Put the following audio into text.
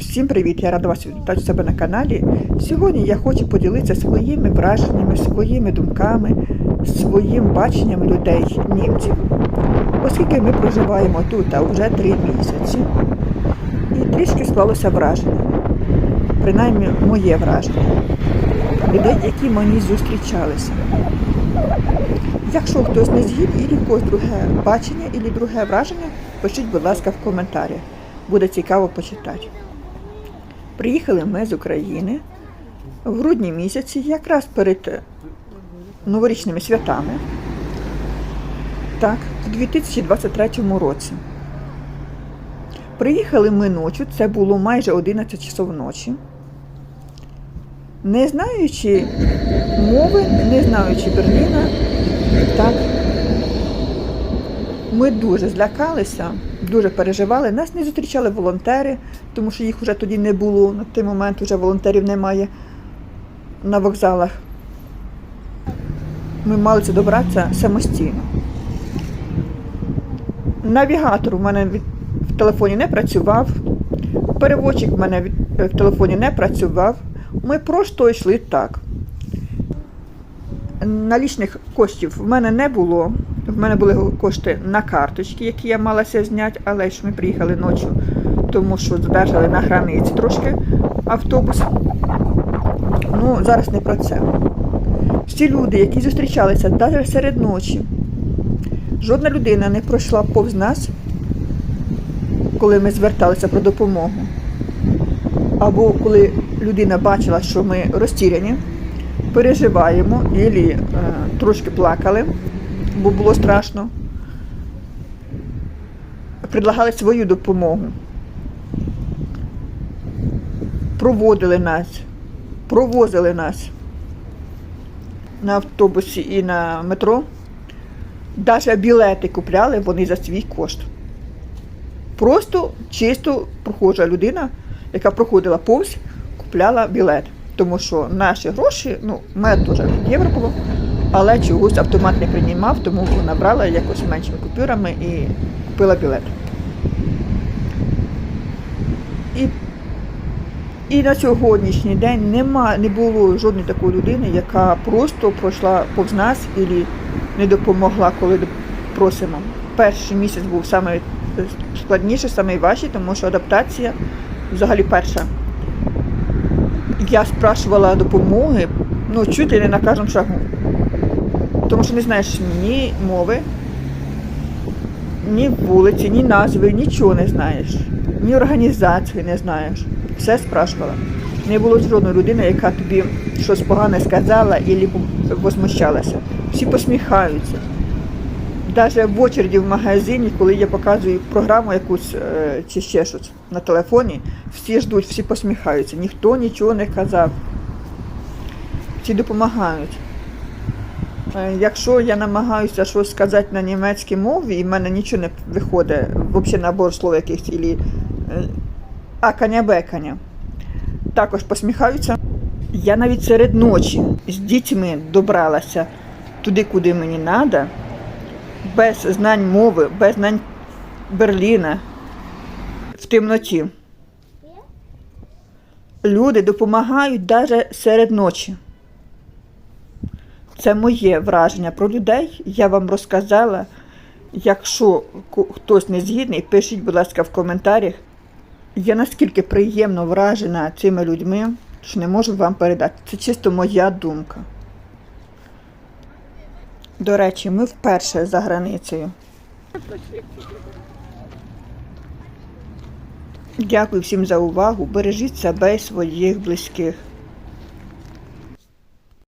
Всім привіт! Я рада вас вітати себе на каналі. Сьогодні я хочу поділитися своїми враженнями, своїми думками, своїм баченням людей, німців, оскільки ми проживаємо тут а вже три місяці. І трішки склалося враження, принаймні моє враження, людей, які мені зустрічалися. Якщо хтось не згідний і якось друге бачення і друге враження, пишіть, будь ласка, в коментарях. Буде цікаво почитати. Приїхали ми з України в грудні місяці, якраз перед е, новорічними святами, так, в 2023 році. Приїхали ми ночі, це було майже 11 часов ночі. Не знаючи мови, не знаючи Берліна, так, ми дуже злякалися, дуже переживали. Нас не зустрічали волонтери, тому що їх вже тоді не було. На той момент вже волонтерів немає на вокзалах. Ми мали це добратися самостійно. Навігатор у мене в телефоні не працював, переводчик в мене в телефоні не працював. Ми просто йшли так. Налічних коштів в мене не було. В мене були кошти на карточки, які я малася зняти, але ж ми приїхали ночі, тому що задержали на границі трошки автобус. Ну, зараз не про це. Всі люди, які зустрічалися навіть серед ночі, жодна людина не пройшла повз нас, коли ми зверталися про допомогу. Або коли людина бачила, що ми розтіряні, переживаємо, і е, трошки плакали, бо було страшно. Предлагали свою допомогу. Проводили нас, провозили нас на автобусі і на метро. Навіть білети купляли вони за свій кошт. Просто чисто прохожа людина, яка проходила повз, купляла білет. Тому що наші гроші, ну, мене теж євро було, але чогось автомат не приймав, тому вона брала якось меншими купюрами і купила білет. І, і на сьогоднішній день нема, не було жодної такої людини, яка просто пройшла повз нас і не допомогла, коли просимо. Перший місяць був саме складніший, найважчий, тому що адаптація взагалі перша. Я спрашувала допомоги, ну, чути не на кожному шагу. Тому що не знаєш ні мови, ні вулиці, ні назви, нічого не знаєш, ні організації не знаєш. Все спрашувала. Не було жодної людини, яка тобі щось погане сказала і возмущалася. Всі посміхаються. Навіть в очереді в магазині, коли я показую програму якусь е, чи ще щось на телефоні, всі ждуть, всі посміхаються. Ніхто нічого не казав. Всі допомагають. Е, Якщо я намагаюся щось сказати на німецькій мові, і в мене нічого не виходить, взагалі набор слов якихось, ілі е, аканя беканя, також посміхаються. Я навіть серед ночі з дітьми добралася туди, куди мені треба, без знань мови, без знань Берліна, в темноті. Люди допомагають навіть серед ночі. Це моє враження про людей. Я вам розказала. Якщо хтось не згідний, пишіть, будь ласка, в коментарях. Я наскільки приємно вражена цими людьми, що не можу вам передати. Це чисто моя думка. До речі, ми вперше за границею. Дякую всім за увагу. Бережіть себе і своїх близьких.